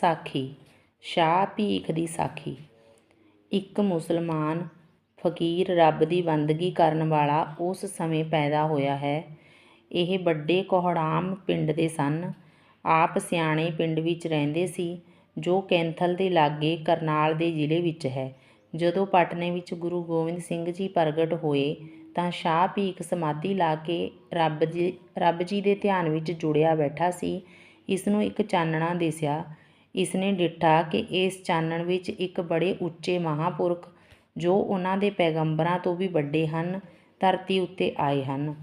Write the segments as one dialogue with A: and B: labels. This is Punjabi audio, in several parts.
A: ਸਾਖੀ, ਸ਼ਾਹ ਭੀਖ ਦੀ ਸਾਖੀ। ਇੱਕ ਮੁਸਲਮਾਨ ਫ਼ਕੀਰ ਰੱਬ ਦੀ ਬੰਦਗੀ ਕਰਨ ਵਾਲਾ ਉਸ ਸਮੇਂ ਪੈਦਾ ਹੋਇਆ ਹੈ। ਇਹ ਵੱਡੇ ਕੋਹੜਾਮ ਪਿੰਡ ਦੇ ਸਨ। ਆਪ ਸਿਆਣੇ ਪਿੰਡ ਵਿੱਚ ਰਹਿੰਦੇ ਸੀ, ਜੋ ਕੈਂਥਲ ਦੇ ਲਾਗੇ ਕਰਨਾਲ ਦੇ ਜ਼ਿਲ੍ਹੇ ਵਿੱਚ ਹੈ। ਜਦੋਂ ਪਟਨੇ ਵਿੱਚ ਗੁਰੂ ਗੋਬਿੰਦ ਸਿੰਘ ਜੀ ਪ੍ਰਗਟ ਹੋਏ, ਤਾਂ ਸ਼ਾਹ ਭੀਖ ਸਮਾਧੀ ਲਾ ਕੇ ਰੱਬ ਜੀ ਰੱਬ ਜੀ ਦੇ ਧਿਆਨ ਵਿੱਚ ਜੁੜਿਆ ਬੈਠਾ ਸੀ। ਇਸ ਨੂੰ ਇੱਕ ਚਾਨਣਾ ਦਿਸਿਆ। ਇਸਨੇ ਡਿੱਠਾ ਕਿ ਇਸ ਚਾਨਣ ਵਿੱਚ ਇੱਕ ਬੜੇ ਉੱਚੇ ਮਹਾਂਪੁਰਖ, ਜੋ ਉਹਨਾਂ ਦੇ ਪੈਗੰਬਰਾਂ ਤੋਂ ਵੀ ਵੱਡੇ ਹਨ, ਧਰਤੀ ਉੱਤੇ ਆਏ ਹਨ।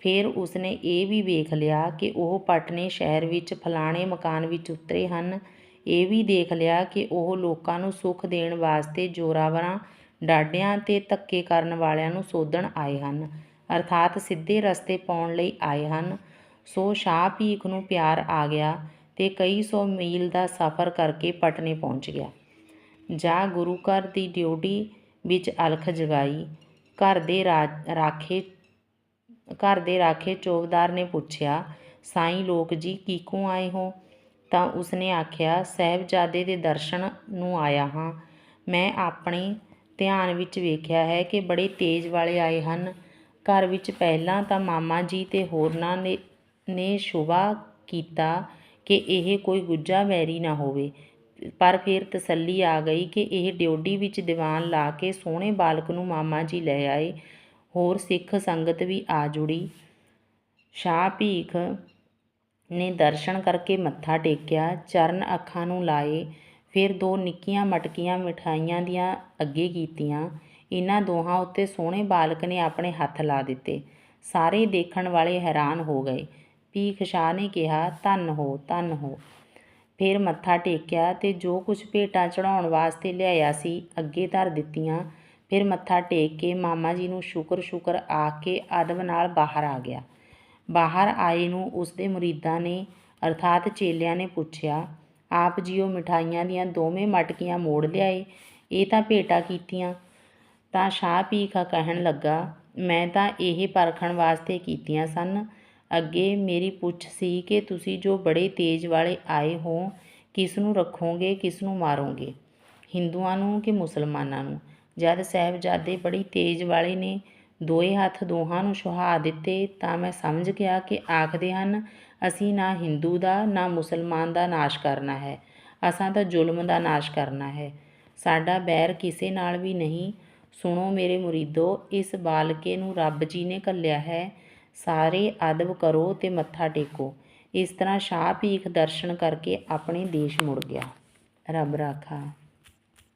A: ਫਿਰ ਉਸਨੇ ਇਹ ਵੀ ਵੇਖ ਲਿਆ ਕਿ ਉਹ ਪਟਨੇ ਸ਼ਹਿਰ ਵਿੱਚ ਫਲਾਣੇ ਮਕਾਨ ਵਿੱਚ ਉਤਰੇ ਹਨ। ਇਹ ਵੀ ਦੇਖ ਲਿਆ ਕਿ ਉਹ ਲੋਕਾਂ ਨੂੰ ਸੁੱਖ ਦੇਣ ਵਾਸਤੇ ਜ਼ੋਰਾਵਰਾਂ, ਡਾਢਿਆਂ ਤੇ ਧੱਕੇ ਕਰਨ ਵਾਲਿਆਂ ਨੂੰ ਸੋਧਣ ਆਏ ਹਨ, ਅਰਥਾਤ ਸਿੱਧੇ ਰਸਤੇ ਪਾਉਣ ਲਈ ਆਏ ਹਨ। ਸੋ ਸ਼ਾਹ ਭੀਖ ਨੂੰ ਪਿਆਰ ਆ ਗਿਆ। ਤੇ ਕਈ ਸੌ ਮੀਲ ਦਾ ਸਫ਼ਰ ਕਰਕੇ ਪਟਨੇ ਪਹੁੰਚ ਗਿਆ। ਜਾ ਗੁਰੂ ਘਰ ਦੀ ਡਿਊਟੀ ਵਿੱਚ ਅਲਖ ਜਗਾਈ। ਘਰ ਦੇ ਰਾਖੇ, ਘਰ ਦੇ ਰਾਖੇ ਚੌਕਦਾਰ ਨੇ ਪੁੱਛਿਆ, ਸਾਈਂ, ਲੋਕ ਜੀ ਕਿੱਕੋਂ ਆਏ ਹੋ? ਤਾਂ ਉਸਨੇ ਆਖਿਆ, ਸਾਹਿਬਜ਼ਾਦੇ ਦੇ ਦਰਸ਼ਨ ਨੂੰ ਆਇਆ ਹਾਂ। ਮੈਂ ਆਪਣੇ ਧਿਆਨ ਵਿੱਚ ਵੇਖਿਆ ਹੈ ਕਿ ਬੜੇ ਤੇਜ਼ ਵਾਲੇ ਆਏ ਹਨ। ਘਰ ਵਿੱਚ ਪਹਿਲਾਂ ਤਾਂ ਮਾਮਾ ਜੀ ਤੇ ਹੋਰਨਾਂ ਨੇ ਨੇ ਸ਼ੁਭਾ ਕੀਤਾ। ਕਿ ਇਹ ਕੋਈ ਗੁੱਜਾ ਵੈਰੀ ਨਾ ਹੋਵੇ। ਪਰ ਫਿਰ ਤਸੱਲੀ ਆ ਗਈ ਕਿ ਇਹ ਡਿਓਡੀ ਵਿੱਚ ਦੀਵਾਨ ਲਾ ਕੇ ਸੋਹਣੇ ਬਾਲਕ ਨੂੰ ਮਾਮਾ ਜੀ ਲੈ ਆਏ। ਹੋਰ ਸਿੱਖ ਸੰਗਤ ਵੀ ਆ ਜੁੜੀ। ਸ਼ਾਹ ਭੀਖ ਨੇ ਦਰਸ਼ਨ ਕਰਕੇ ਮੱਥਾ ਟੇਕਿਆ, ਚਰਨ ਅੱਖਾਂ ਨੂੰ ਲਾਏ। ਫਿਰ ਦੋ ਨਿੱਕੀਆਂ ਮਟਕੀਆਂ ਮਿਠਾਈਆਂ ਦੀਆਂ ਅੱਗੇ ਕੀਤੀਆਂ। ਇਹਨਾਂ ਦੋਹਾਂ ਉੱਤੇ ਸੋਹਣੇ ਬਾਲਕ ਨੇ ਆਪਣੇ ਹੱਥ ਲਾ ਦਿੱਤੇ। ਸਾਰੇ ਦੇਖਣ ਵਾਲੇ ਹੈਰਾਨ ਹੋ ਗਏ। ਭੀਖ ਸ਼ਾਹ ਨੇ ਕਿਹਾ, ਧੰਨ ਹੋ ਧੰਨ ਹੋ। ਫਿਰ ਮੱਥਾ ਟੇਕਿਆ ਤੇ ਜੋ ਕੁਝ ਭੇਟਾਂ ਚੜਾਉਣ ਵਾਸਤੇ ਲਿਆਇਆ ਸੀ, ਅੱਗੇ ਧਰ ਦਿੱਤੀਆਂ। ਫਿਰ ਮੱਥਾ ਟੇਕ ਕੇ ਮਾਮਾ ਜੀ ਨੂੰ ਸ਼ੁਕਰ ਸ਼ੁਕਰ ਆ ਕੇ ਅਦਬ ਨਾਲ ਬਾਹਰ ਆ ਗਿਆ। ਬਾਹਰ ਆਏ ਨੂੰ ਉਸਦੇ ਮੁਰੀਦਾਂ ਨੇ, ਅਰਥਾਤ ਚੇਲਿਆਂ ਨੇ ਪੁੱਛਿਆ, ਆਪ ਜੀ ਉਹ ਮਿਠਾਈਆਂ ਦੀਆਂ ਦੋਵੇਂ ਮਟਕੀਆਂ ਮੋੜ ਲਿਆਏ? ਇਹ ਤਾਂ ਭੇਟਾ ਕੀਤੀਆਂ। ਤਾਂ ਸ਼ਾਹ ਭੀਖਾ ਕਹਿਣ ਲੱਗਾ, ਮੈਂ ਤਾਂ ਇਹ ਪਰਖਣ ਵਾਸਤੇ ਕੀਤੀਆਂ ਸਨ। ਅੱਗੇ ਮੇਰੀ ਪੁੱਛ ਸੀ ਕਿ ਤੁਸੀਂ ਜੋ ਬੜੇ ਤੇਜ ਵਾਲੇ ਆਏ ਹੋ, ਕਿਸ ਨੂੰ ਰੱਖੋਗੇ, ਕਿਸ ਨੂੰ ਮਾਰੋਗੇ? ਹਿੰਦੂਆਂ ਨੂੰ ਕਿ ਮੁਸਲਮਾਨਾਂ ਨੂੰ? ਜਦ ਸਾਹਿਬਜ਼ਾਦੇ ਬੜੀ ਤੇਜ ਵਾਲੇ ਨੇ ਦੋਏ ਹੱਥ ਦੋਹਾਂ ਨੂੰ ਸੁਹਾ ਦਿੱਤੇ ਤਾਂ ਮੈਂ ਸਮਝ ਗਿਆ ਕਿ ਆਖਦੇ ਹਨ, ਅਸੀਂ ਨਾ ਹਿੰਦੂ ਦਾ, ਨਾ ਮੁਸਲਮਾਨ ਦਾ ਨਾਸ਼ ਕਰਨਾ ਹੈ। ਅਸਾਂ ਤਾਂ ਜ਼ੁਲਮ ਦਾ ਨਾਸ਼ ਕਰਨਾ ਹੈ। ਸਾਡਾ ਬੈਰ ਕਿਸੇ ਨਾਲ ਵੀ ਨਹੀਂ। ਸੁਣੋ ਮੇਰੇ ਮੁਰੀਦੋ, ਇਸ ਬਾਲਕੇ ਨੂੰ ਰੱਬ ਜੀ ਨੇ ਕੱਲਿਆ ਹੈ। ਸਾਰੇ ਅਦਬ ਕਰੋ ਤੇ ਮੱਥਾ ਟੇਕੋ। ਇਸ ਤਰ੍ਹਾਂ ਸ਼ਾਹ ਭੀਖ ਦਰਸ਼ਨ ਕਰਕੇ ਆਪਣੇ ਦੇਸ਼ ਮੁੜ ਗਿਆ। ਰੱਬ ਰਾਖਾ।